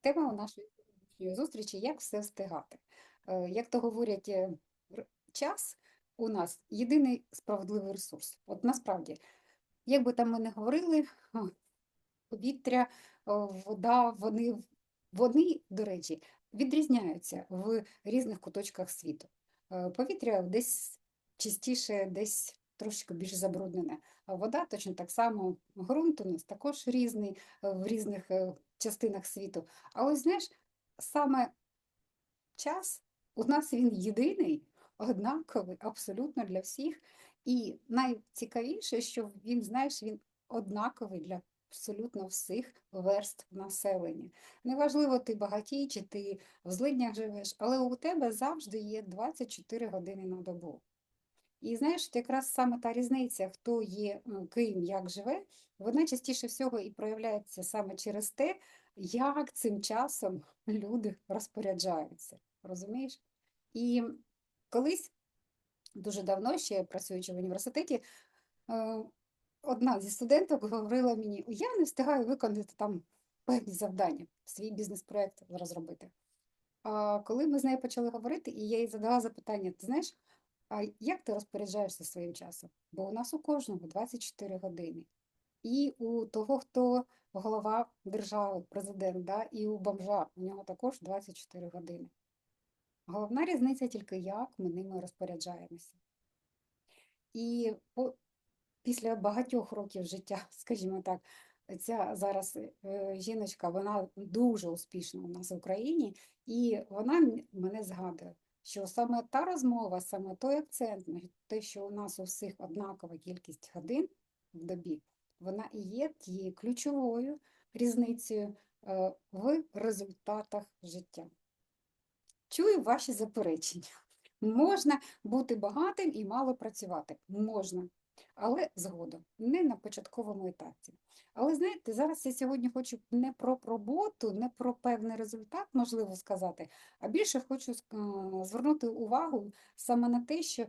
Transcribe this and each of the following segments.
Тема у нашої зустрічі як все встигати. Е, Як то говорять, е, час у нас єдиний справедливий ресурс. От насправді, як би там ми не говорили, повітря, вода, вони, вони, до речі, відрізняються в різних куточках світу. Е, Повітря десь чистіше, десь трошки більш забруднене. А вода точно так само, ґрунт у нас також різний е, в різних е, частинах світу. А ось знаєш, саме час у нас він єдиний, однаковий, абсолютно для всіх. І найцікавіше, що він, знаєш, він однаковий для абсолютно всіх верств населення. Неважливо, ти багатій чи ти в злиднях живеш, але у тебе завжди є 24 години на добу. І знаєш, якраз саме та різниця, хто є, ну, ким, як живе, вона частіше всього і проявляється саме через те, як цим часом люди розпоряджаються. Розумієш? І колись, дуже давно, ще працюючи в університеті, е, одна зі студенток говорила мені: я не встигаю виконати там певні завдання, свій бізнес-проект розробити. А коли ми з нею почали говорити, і я їй задала запитання: ти знаєш, а як ти розпоряджаєшся своїм часом? Бо у нас у кожного 24 години. І у того, хто голова держави, президент, да, і у бомжа у нього також 24 години. Головна різниця тільки, як ми ними розпоряджаємося. І по, після багатьох років життя, скажімо так, ця зараз е, жіночка, вона дуже успішна у нас в Україні, і вона мене згадує, що саме та розмова, саме той акцент те, що у нас у всіх однакова кількість годин в добі, вона і є тією ключовою різницею е, в результатах життя. Чую ваші заперечення. Можна бути багатим і мало працювати. Можна. Але згодом, не на початковому етапі. Але знаєте, зараз я сьогодні хочу не про роботу, не про певний результат, можливо сказати, а більше хочу е, звернути увагу саме на те, що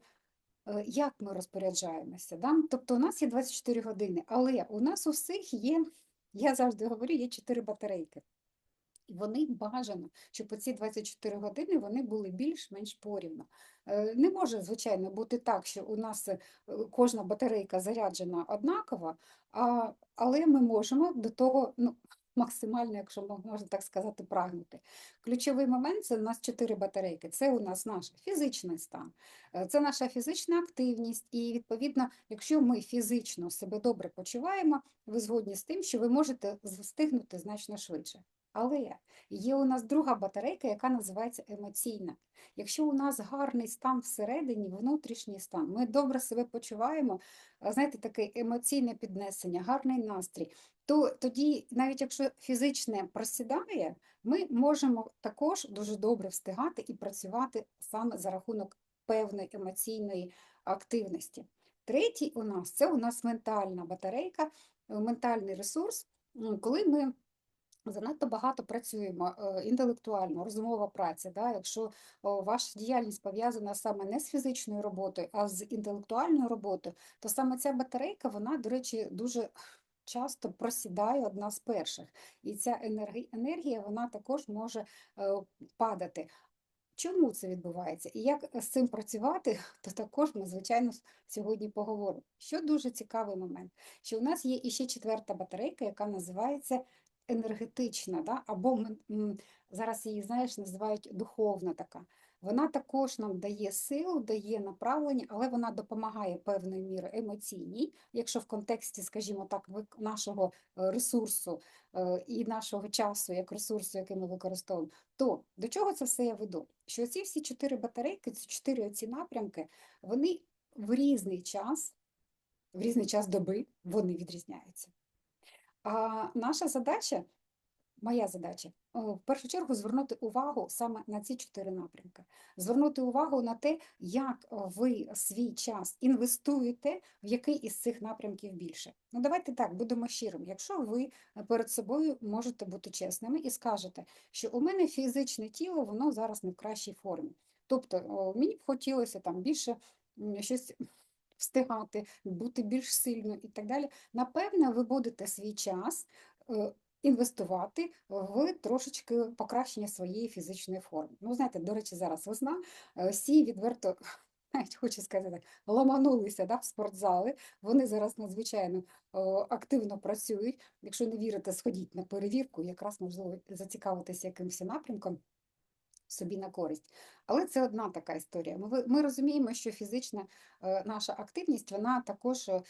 як ми розпоряджаємося. Да? Тобто у нас є 24 години, але у нас у всіх є, я завжди говорю, є 4 батарейки. І вони бажано, щоб ці 24 години вони були більш-менш порівно. Е, Не може, звичайно, бути так, що у нас е, кожна батарейка заряджена однаково, а, але ми можемо до того ну, максимально, якщо можна так сказати, прагнути. Ключовий момент це у нас чотири батарейки. Це у нас наш фізичний стан, е, це наша фізична активність. І відповідно, якщо ми фізично себе добре почуваємо, ви згодні з тим, що ви можете встигнути значно швидше. Але є у нас друга батарейка, яка називається емоційна. Якщо у нас гарний стан всередині, внутрішній стан, ми добре себе почуваємо, знаєте, таке емоційне піднесення, гарний настрій, то тоді, навіть якщо фізичне просідає, ми можемо також дуже добре встигати і працювати саме за рахунок певної емоційної активності. Третій у нас це у нас ментальна батарейка, е, ментальний ресурс, коли ми занадто багато працюємо е, інтелектуально, розумова праця. Да? Якщо ваша діяльність пов'язана саме не з фізичною роботою, а з інтелектуальною роботою, то саме ця батарейка, вона, до речі, дуже часто просідає одна з перших. І ця енергія, вона також може е, падати. Чому це відбувається і як з цим працювати, то також ми, звичайно, сьогодні поговоримо. Що дуже цікавий момент, що у нас є іще четверта батарейка, яка називається енергетична, да? або ми, зараз її, знаєш, називають духовна така. Вона також нам дає силу, дає направлення, але вона допомагає певною мірою емоційній, якщо в контексті, скажімо так, нашого е, ресурсу е, і нашого часу як ресурсу, який ми використовуємо, то до чого це все я веду? Що ці всі чотири батарейки, ці чотири оці напрямки, вони в різний час, в різний час доби вони відрізняються. А наша задача, моя задача, в першу чергу звернути увагу саме на ці чотири напрямки. Звернути увагу на те, як ви свій час інвестуєте, в який із цих напрямків більше. Ну, давайте так, будемо щирими. Якщо ви перед собою можете бути чесними і скажете, що у мене фізичне тіло, воно зараз не в кращій формі. Тобто мені б хотілося там більше щось встигати, бути більш сильною і так далі. Напевне, ви будете свій час е, інвестувати в трошечки покращення своєї фізичної форми. Ну, знаєте, до речі, зараз весна, е, всі відверто, навіть хочу сказати, ламанулися да, в спортзали. Вони зараз надзвичайно о, активно працюють. Якщо не вірите, сходіть на перевірку, якраз можливо зацікавитися якимось напрямком собі на користь. Але це одна така історія. Ми, ми розуміємо, що фізична е, наша активність, вона також е,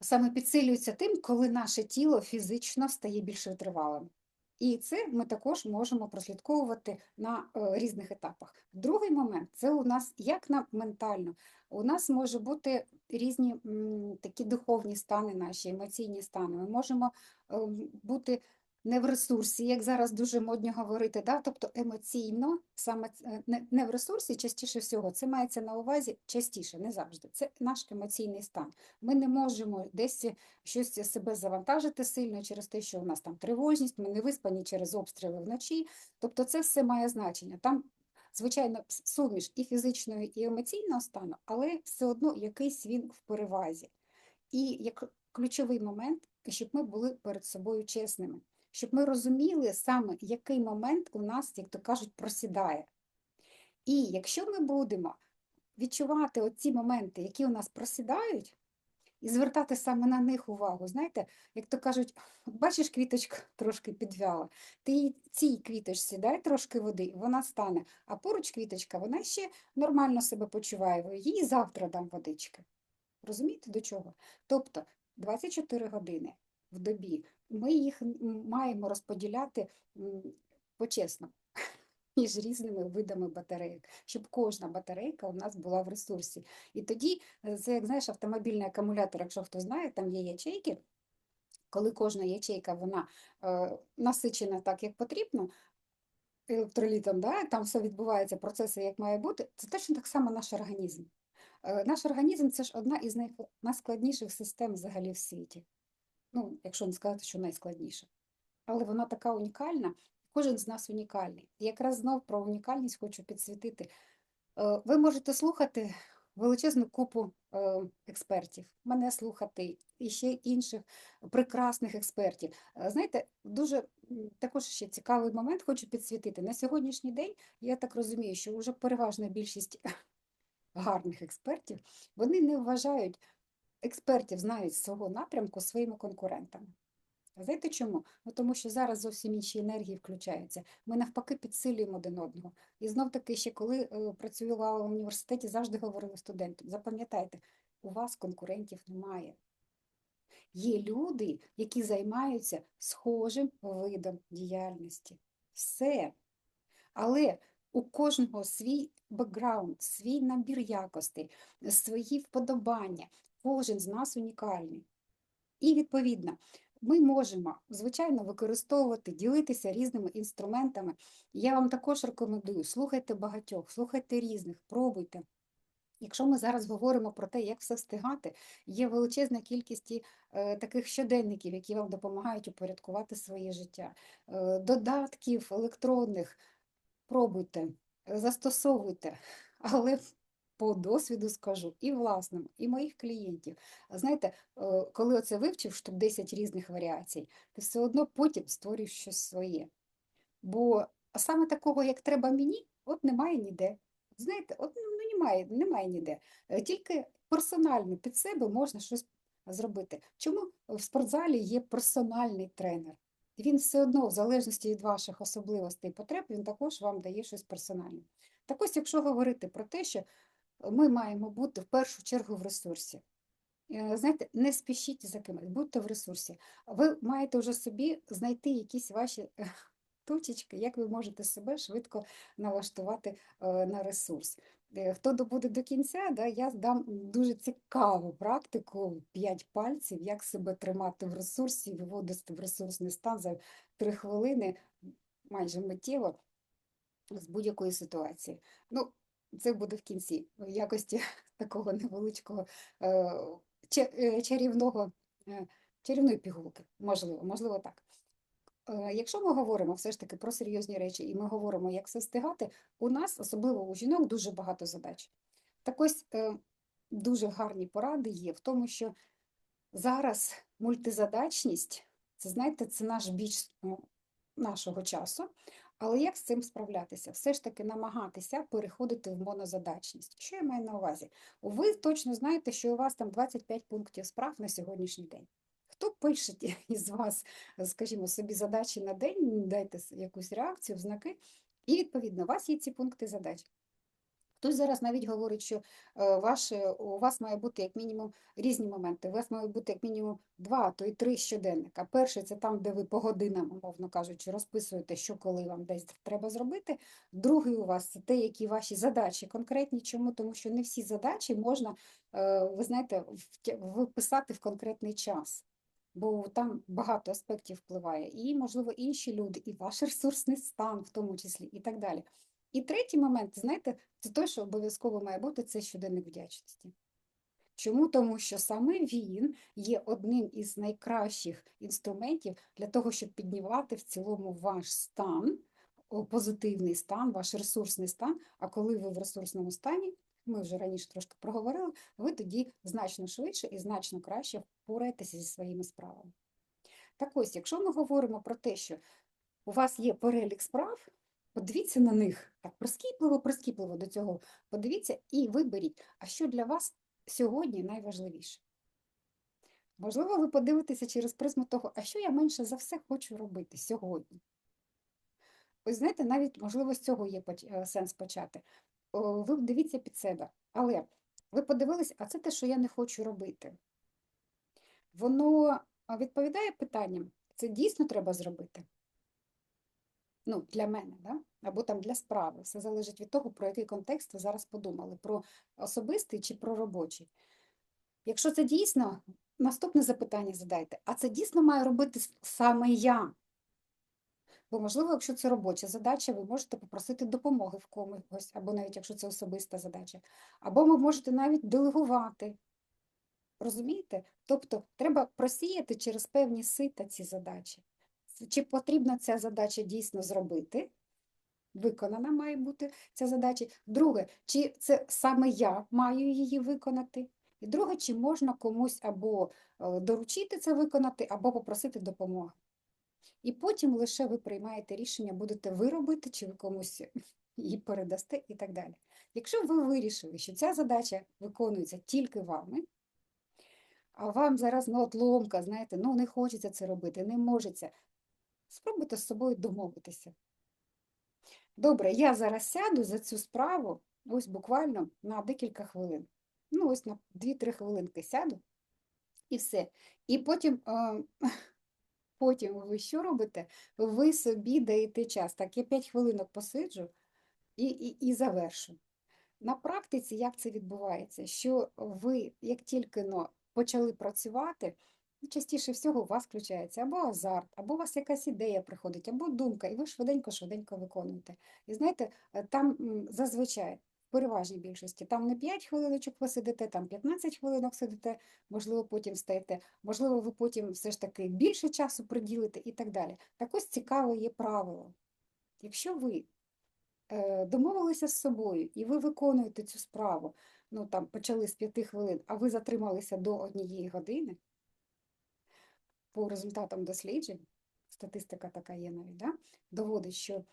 саме підсилюється тим, коли наше тіло фізично стає більш витривалим. І це ми також можемо прослідковувати на е, різних етапах. Другий момент це у нас як на ментально. У нас може бути різні такі духовні стани, наші емоційні стани. Ми можемо бути не в ресурсі, як зараз дуже модно говорити, да? тобто емоційно, саме е, не, в ресурсі, частіше всього, це мається на увазі частіше, не завжди. Це наш емоційний стан. Ми не можемо десь щось себе завантажити сильно через те, що у нас там тривожність, ми не виспані через обстріли вночі. Тобто це все має значення. Там, звичайно, суміш і фізичного, і емоційного стану, але все одно якийсь він в перевазі. І як ключовий момент, щоб ми були перед собою чесними, щоб ми розуміли саме, який момент у нас, як то кажуть, просідає. І якщо ми будемо відчувати оці моменти, які у нас просідають, і звертати саме на них увагу, знаєте, як то кажуть, бачиш, квіточка трошки підвяла, ти цій квіточці дай трошки води, вона стане, а поруч квіточка, вона ще нормально себе почуває, їй завтра дам водички. Розумієте, до чого? Тобто 24 години в добі ми їх маємо розподіляти почесно між різними видами батарейок, щоб кожна батарейка у нас була в ресурсі. І тоді це, як знаєш, автомобільний акумулятор, якщо хто знає, там є ячейки, коли кожна ячейка вона е, насичена так, як потрібно, електролітом, да, там все відбувається, процеси як має бути, це точно так само наш організм. Е, Наш організм це ж одна із найскладніших систем взагалі в світі. Ну, якщо не сказати, що найскладніша. Але вона така унікальна, кожен з нас унікальний. І якраз знов про унікальність хочу підсвітити. Е, Ви можете слухати величезну купу е, експертів, мене слухати і ще інших прекрасних експертів. Е, Знаєте, дуже також ще цікавий момент хочу підсвітити. На сьогоднішній день я так розумію, що вже переважна більшість гарних експертів вони не вважають експертів, знають з цього напрямку своїми конкурентами. Знаєте чому? Ну, тому що зараз зовсім інші енергії включаються. Ми навпаки підсилюємо один одного. І знов таки, ще коли е, працювала в університеті, завжди говорила студентам: запам'ятайте, у вас конкурентів немає. Є люди, які займаються схожим видом діяльності. Все. Але у кожного свій бекграунд, свій набір якостей, свої вподобання. Кожен з нас унікальний. І відповідно, ми можемо, звичайно, використовувати, ділитися різними інструментами. Я вам також рекомендую, слухайте багатьох, слухайте різних, пробуйте. Якщо ми зараз говоримо про те, як все встигати, є величезна кількість е, таких щоденників, які вам допомагають упорядкувати своє життя, е, додатків електронних. Пробуйте, е, застосовуйте, але по досвіду скажу і власному, і моїх клієнтів. Знаєте, е, коли оце вивчив штук 10 різних варіацій, ти все одно потім створюєш щось своє. Бо саме такого, як треба мені, от немає ніде. Знаєте, от ну, немає, немає ніде. Е, Тільки персонально під себе можна щось зробити. Чому в спортзалі є персональний тренер? Він все одно, в залежності від ваших особливостей і потреб, він також вам дає щось персональне. Так ось, якщо говорити про те, що ми маємо бути в першу чергу в ресурсі. Е, Знаєте, не спішіть за кимось, будьте в ресурсі. Ви маєте вже собі знайти якісь ваші е, точечки, як ви можете себе швидко налаштувати е, на ресурс. Хто добуде до кінця, да, я дам дуже цікаву практику 5 пальців, як себе тримати в ресурсі, виводити в ресурсний стан за 3 хвилини майже миттєво з будь-якої ситуації. Ну, це буде в кінці, в якості такого невеличкого е, е, чарівного, е, чарівної пігулки, можливо, можливо так. Якщо ми говоримо все ж таки про серйозні речі, і ми говоримо, як все встигати, у нас, особливо у жінок, дуже багато задач. Так ось дуже гарні поради є в тому, що зараз мультизадачність Це, знаєте, це наш біч ну, нашого часу. Але як з цим справлятися? Все ж таки намагатися переходити в монозадачність. Що я маю на увазі? Ви точно знаєте, що у вас там 25 пунктів справ на сьогоднішній день. Хто пише із вас, скажімо, собі задачі на день, дайте якусь реакцію, знаки, і відповідно, у вас є ці пункти задач. Хтось зараз навіть говорить, що е, ваш, е, у вас має бути як мінімум різні моменти. У вас має бути як мінімум два, то й три щоденника. Перший це там, де ви по годинам, умовно кажучи, розписуєте, що коли вам десь треба зробити. Другий у вас це те, які ваші задачі конкретні. Чому? Тому що не всі задачі можна, е, ви знаєте, вписати в конкретний час. Бо там багато аспектів впливає, і, можливо, інші люди, і ваш ресурсний стан, в тому числі, і так далі. І третій момент, знаєте, це той, що обов'язково має бути, це щоденник вдячності. Чому? Тому що саме він є одним із найкращих інструментів для того, щоб піднімати в цілому ваш стан, позитивний стан, ваш ресурсний стан. А коли ви в ресурсному стані, ми вже раніше трошки проговорили, ви тоді значно швидше і значно краще впораєтеся зі своїми справами. Так ось, якщо ми говоримо про те, що у вас є перелік справ, подивіться на них так прискіпливо, прискіпливо до цього. Подивіться і виберіть, а що для вас сьогодні найважливіше. Можливо, ви подивитеся через призму того, а що я менше за все хочу робити сьогодні. Ось знаєте, навіть можливо з цього є е, сенс почати. Ви дивіться під себе, але ви подивились, а це те, що я не хочу робити. Воно відповідає питанням, це дійсно треба зробити? Ну, для мене, да? або там для справи. Все залежить від того, про який контекст ви зараз подумали, про особистий чи про робочий. Якщо це дійсно, наступне запитання задайте, а це дійсно має робити саме я? Бо, можливо, якщо це робоча задача, ви можете попросити допомоги в комусь, або навіть якщо це особиста задача, або ви можете навіть делегувати. Розумієте? Тобто треба просіяти через певні сита ці задачі. Чи потрібно ця задача дійсно зробити? Виконана має бути ця задача. Друге, чи це саме я маю її виконати? І друге, чи можна комусь або е, доручити це виконати, або попросити допомоги. І потім лише ви приймаєте рішення, будете ви робити, чи ви комусь її передасте і так далі. Якщо ви вирішили, що ця задача виконується тільки вами, а вам зараз ну, от ломка, знаєте, ну не хочеться це робити, не можеться, спробуйте з собою домовитися. Добре, я зараз сяду за цю справу, ось буквально на декілька хвилин. Ну, ось на 2-3 хвилинки сяду і все. І потім, е, потім ви що робите? Ви собі даєте час. Так, я 5 хвилинок посиджу і, і, і завершу. На практиці як це відбувається? Що ви, як тільки но, почали працювати, частіше всього у вас включається або азарт, або у вас якась ідея приходить, або думка, і ви швиденько-швиденько виконуєте. І знаєте, е, там зазвичай, в переважній більшості, там не 5 хвилиночок ви сидите, там 15 хвилинок сидите, можливо, потім встаєте, можливо, ви потім все ж таки більше часу приділите і так далі. Так ось цікаве є правило. Якщо ви е, домовилися з собою, і ви виконуєте цю справу, ну там почали з п'яти хвилин, а ви затрималися до однієї години, по результатам досліджень, статистика така є навіть, да, доводить, що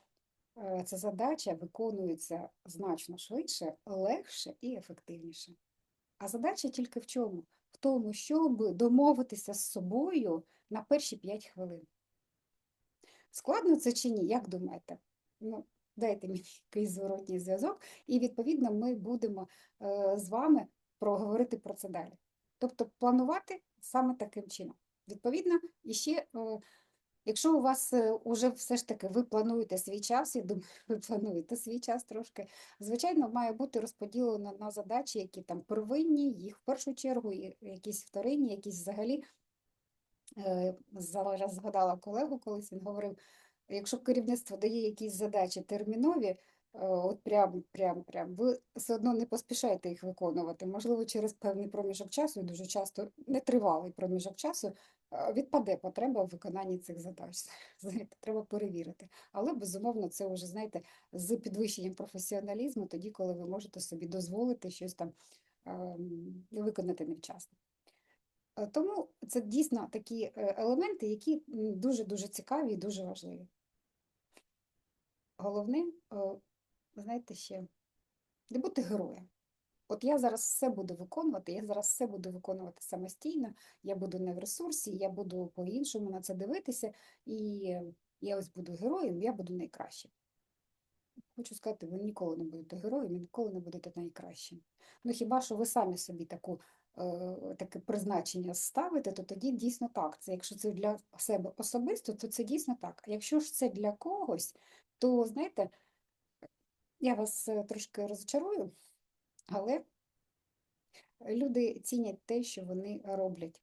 ця задача виконується значно швидше, легше і ефективніше. А задача тільки в чому? В тому, щоб домовитися з собою на перші 5 хвилин. Складно це чи ні? Як думаєте? Ну, дайте мені якийсь зворотній зв'язок, і відповідно ми будемо е, з вами проговорити про це далі. Тобто планувати саме таким чином. Відповідно, і ще, е, якщо у вас е, уже все ж таки ви плануєте свій час, я думаю, ви плануєте свій час трошки, звичайно, має бути розподілено на задачі, які там первинні, їх в першу чергу, якісь вторинні, якісь взагалі. Е, Зараз згадала колегу, колись він говорив, якщо керівництво дає якісь задачі термінові, от прям, прям, прям, ви все одно не поспішайте їх виконувати. Можливо, через певний проміжок часу, дуже часто нетривалий проміжок часу, відпаде потреба в виконанні цих задач. Треба перевірити. Але, безумовно, це вже, знаєте, з підвищенням професіоналізму, тоді, коли ви можете собі дозволити щось там ем, виконати невчасно. Е, Тому це дійсно такі е, елементи, які дуже-дуже цікаві і дуже важливі. Головне, знаєте, ще не бути героєм. От я зараз все буду виконувати, я зараз все буду виконувати самостійно, я буду не в ресурсі, я буду по-іншому на це дивитися, і я ось буду героєм, я буду найкращим. Хочу сказати, ви ніколи не будете героєм, і ніколи не будете найкращим. Ну хіба що ви самі собі таку, е, таке призначення ставите, то тоді дійсно так. Це якщо це для себе особисто, то це дійсно так. А якщо ж це для когось, то знаєте, я вас е, трошки розчарую, але люди цінять те, що вони роблять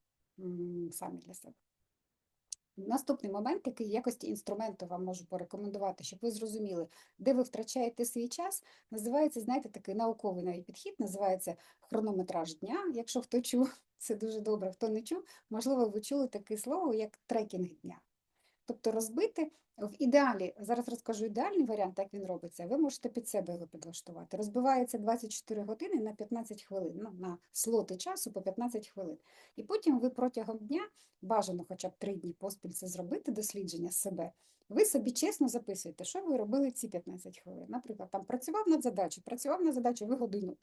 самі для себе. Наступний момент, який якості інструменту вам можу порекомендувати, щоб ви зрозуміли, де ви втрачаєте свій час, називається, знаєте, такий науковий навіть підхід, називається хронометраж дня. Якщо хто чув, це дуже добре, хто не чув, можливо, ви чули таке слово, як трекінг дня. Тобто розбити в ідеалі, зараз розкажу ідеальний варіант, як він робиться, ви можете під себе його підлаштувати. Розбивається 24 години на 15 хвилин, ну, на слоти часу по 15 хвилин. І потім ви протягом дня, бажано хоча б 3 дні поспіль це зробити, дослідження себе, ви собі чесно записуєте, що ви робили ці 15 хвилин. Наприклад, там працював над задачею, працював над задачею, ви годину,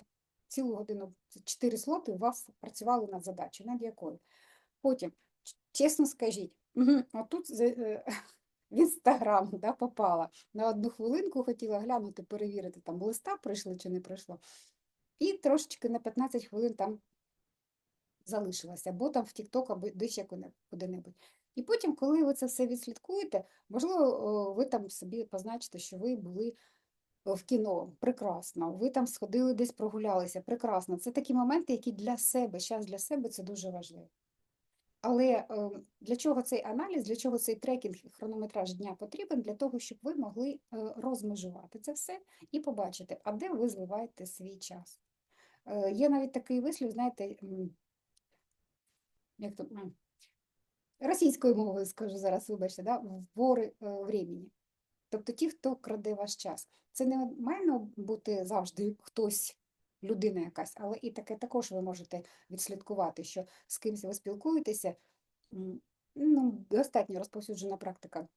цілу годину, 4 слоти у вас працювали над задачею, над якою. Потім, чесно скажіть, угу, отут е, в інстаграм да, попала. На одну хвилинку хотіла глянути, перевірити, там листа прийшли чи не прийшло. І трошечки на 15 хвилин там залишилася, або там в TikTok, або десь куди-небудь. І потім, коли ви це все відслідкуєте, можливо, ви там собі позначите, що ви були в кіно, прекрасно, ви там сходили десь прогулялися, прекрасно. Це такі моменти, які для себе, час для себе це дуже важливо. Але ем, для чого цей аналіз, для чого цей трекінг і хронометраж дня потрібен? Для того, щоб ви могли е, розмежувати це все і побачити, а де ви зливаєте свій час. Е, є навіть такий вислів, знаєте, як то російською мовою скажу зараз, вибачте, да? вори е, времени. Тобто ті, хто краде ваш час. Це не має бути завжди хтось людина якась, але і таке також ви можете відслідкувати, що з кимось ви спілкуєтеся. Ну, Достатньо розповсюджена практика.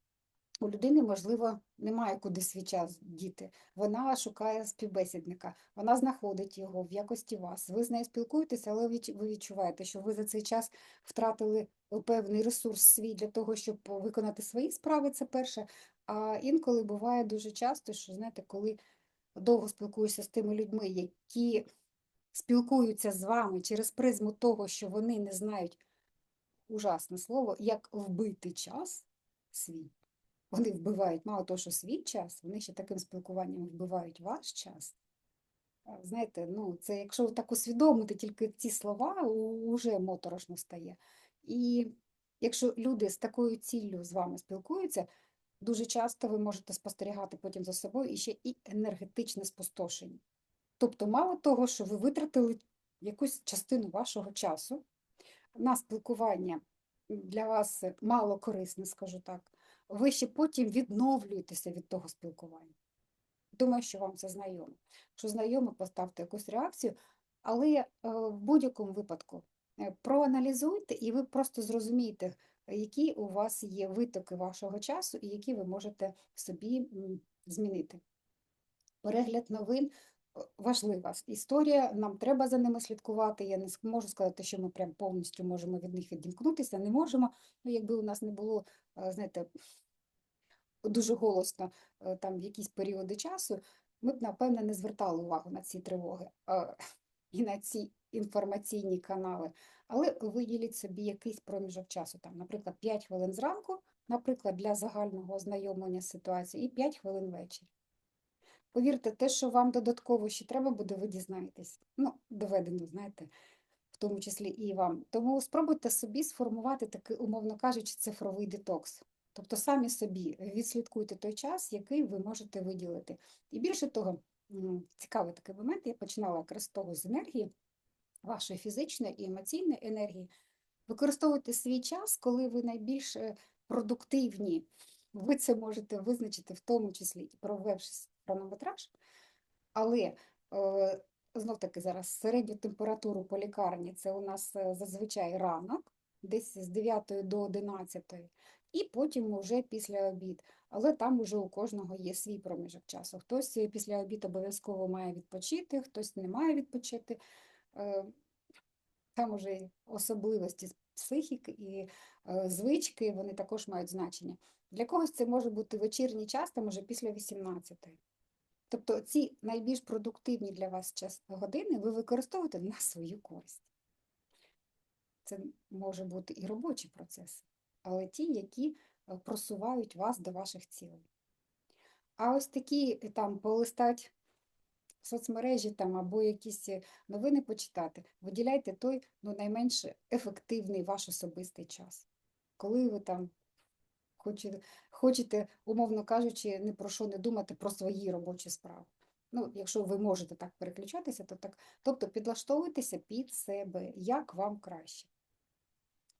У людини, можливо, немає куди свій час діти. Вона шукає співбесідника, вона знаходить його в якості вас. Ви з нею спілкуєтеся, але ви відчуваєте, що ви за цей час втратили певний ресурс свій для того, щоб виконати свої справи. Це перше. А інколи буває дуже часто, що знаєте, коли довго спілкуюся з тими людьми, які спілкуються з вами через призму того, що вони не знають ужасне слово, як вбити час свій. Вони вбивають мало того, що свій час, вони ще таким спілкуванням вбивають ваш час. Знаєте, ну це якщо так усвідомити тільки ці слова, вже моторошно стає. І якщо люди з такою ціллю з вами спілкуються, Дуже часто ви можете спостерігати потім за собою і ще і енергетичне спустошення. Тобто, мало того, що ви витратили якусь частину вашого часу на спілкування для вас мало корисне, скажу так, ви ще потім відновлюєтеся від того спілкування. Думаю, що вам це знайомо. Якщо знайомо, поставте якусь реакцію, але е, в будь-якому випадку е, проаналізуйте, і ви просто зрозумієте, які у вас є витоки вашого часу і які ви можете собі змінити. Перегляд новин важлива історія, нам треба за ними слідкувати. Я не можу сказати, що ми прям повністю можемо від них відімкнутися, не можемо. Ну, якби у нас не було, знаєте, дуже голосно там в якісь періоди часу, ми б, напевно, не звертали увагу на ці тривоги і на ці інформаційні канали, але виділіть собі якийсь проміжок часу, там, наприклад, 5 хвилин зранку, наприклад, для загального ознайомлення з ситуацією, і 5 хвилин ввечері. Повірте, те, що вам додатково ще треба буде, ви дізнаєтесь. Ну, доведено, знаєте, в тому числі і вам. Тому спробуйте собі сформувати такий, умовно кажучи, цифровий детокс. Тобто самі собі відслідкуйте той час, який ви можете виділити. І більше того, цікавий такий момент, я починала якраз з того з енергії вашої фізичної і емоційної енергії, використовуйте свій час, коли ви найбільш е, продуктивні. Ви це можете визначити в тому числі і провевши хронометраж, але е, знов таки зараз середню температуру по лікарні це у нас е, зазвичай ранок, десь з 9 до 11, і потім уже після обід. Але там уже у кожного є свій проміжок часу. Хтось після обід обов'язково має відпочити, хтось не має відпочити. Е, Там уже особливості психіки і е, звички, вони також мають значення. Для когось це може бути вечірній час, там уже після 18. Тобто ці найбільш продуктивні для вас час години ви використовуєте на свою користь. Це може бути і робочі процеси, але ті, які е, просувають вас до ваших цілей. А ось такі там полистать соцмережі там або якісь е, новини почитати, виділяйте той ну, найменш ефективний ваш особистий час. Коли ви там хочете, хочете, умовно кажучи, не про що не думати про свої робочі справи. Ну, якщо ви можете так переключатися, то так. Тобто підлаштовуйтеся під себе, як вам краще.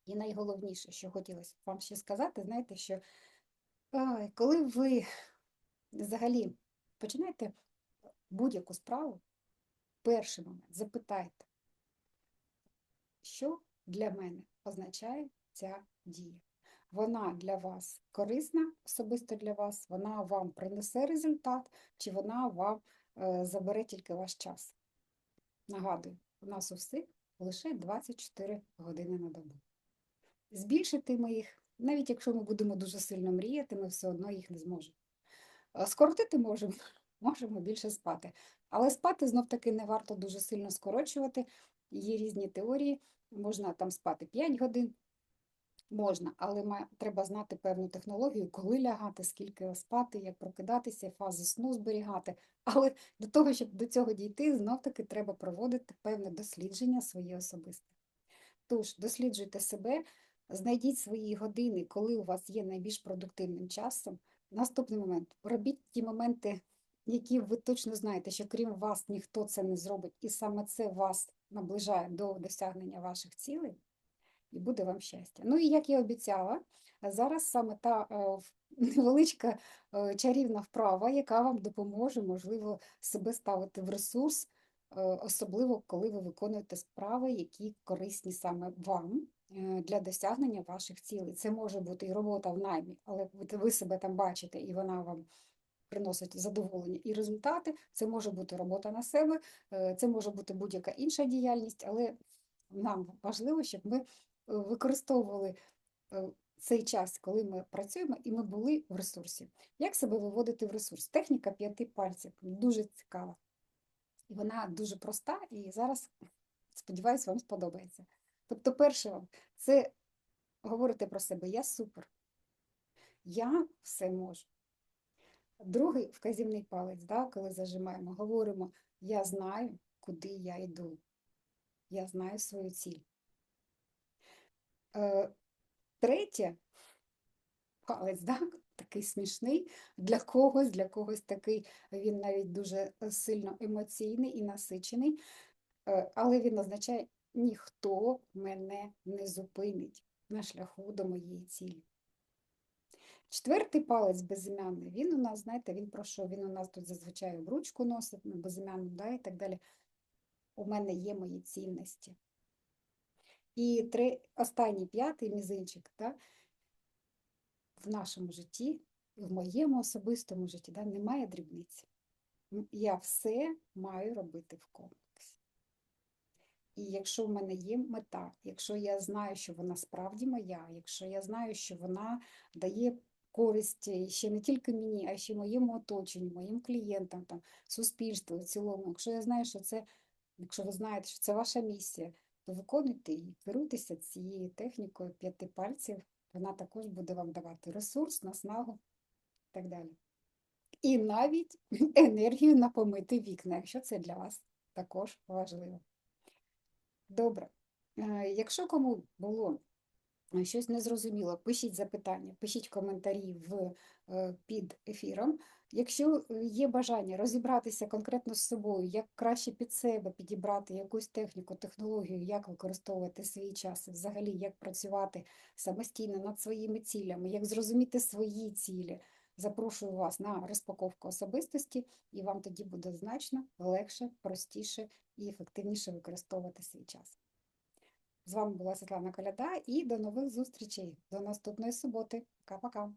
І найголовніше, що хотілося вам ще сказати, знаєте, що коли ви взагалі починаєте будь-яку справу, перший момент запитайте, що для мене означає ця дія. Вона для вас корисна, особисто для вас, вона вам принесе результат, чи вона вам е, забере тільки ваш час. Нагадую, у нас у всіх лише 24 години на добу. Збільшити ми їх, навіть якщо ми будемо дуже сильно мріяти, ми все одно їх не зможемо. Е, Скоротити можемо, можемо більше спати. Але спати знов-таки не варто дуже сильно скорочувати. Є різні теорії, можна там спати 5 годин, можна, але ма- треба знати певну технологію, коли лягати, скільки спати, як прокидатися, фази сну зберігати. Але для того, щоб до цього дійти, знов-таки треба проводити певне дослідження своє особисте. Тож, досліджуйте себе, знайдіть свої години, коли у вас є найбільш продуктивним часом. Наступний момент. Робіть ті моменти, які ви точно знаєте, що крім вас ніхто це не зробить, і саме це вас наближає до досягнення ваших цілей, і буде вам щастя. Ну і як я обіцяла, зараз саме та е, невеличка е, чарівна вправа, яка вам допоможе, можливо, себе ставити в ресурс, е, особливо коли ви виконуєте справи, які корисні саме вам для досягнення ваших цілей. Це може бути і робота в наймі, але ви себе там бачите, і вона вам приносить задоволення і результати. Це може бути робота на себе, е, це може бути будь-яка інша діяльність, але нам важливо, щоб ми е, використовували е, цей час, коли ми працюємо, і ми були в ресурсі. Як себе виводити в ресурс? Техніка п'яти пальців дуже цікава. І вона дуже проста, і зараз, сподіваюся, вам сподобається. Тобто, перше це говорити про себе Я супер. Я все можу. Другий вказівний палець, да, коли зажимаємо, говоримо Я знаю, куди я йду. Я знаю свою ціль. Е, Третє, палець, да, такий смішний для когось, для когось такий, він навіть дуже сильно емоційний і насичений, е, але він означає ніхто мене не зупинить на шляху до моєї цілі. Четвертий палець безім'яний, він у нас, знаєте, він про що? Він у нас тут зазвичай в ручку носить, ну, безім'яну, да, і так далі. У мене є мої цінності. І три, останній п'ятий мізинчик, да, в нашому житті, в моєму особистому житті, да, немає дрібниці. Я все маю робити в комплексі. І якщо в мене є мета, якщо я знаю, що вона справді моя, якщо я знаю, що вона дає користь е, ще не тільки мені, а ще моєму оточенню, моїм клієнтам, там, суспільству в цілому, якщо я знаю, що це, якщо ви знаєте, що це ваша місія, то виконуйте її, керуйтеся цією технікою п'яти пальців, вона також буде вам давати ресурс, наснагу і так далі. І навіть енергію на помити вікна, якщо це для вас також важливо. Добре. Е, Якщо кому було щось незрозуміло, пишіть запитання, пишіть коментарі в, е, під ефіром. Якщо е, є бажання розібратися конкретно з собою, як краще під себе підібрати якусь техніку, технологію, як використовувати свій час, взагалі як працювати самостійно над своїми цілями, як зрозуміти свої цілі, запрошую вас на розпаковку особистості, і вам тоді буде значно легше, простіше і ефективніше використовувати свій час. З вами була Світлана Коляда і до нових зустрічей до наступної суботи. Пока-пока.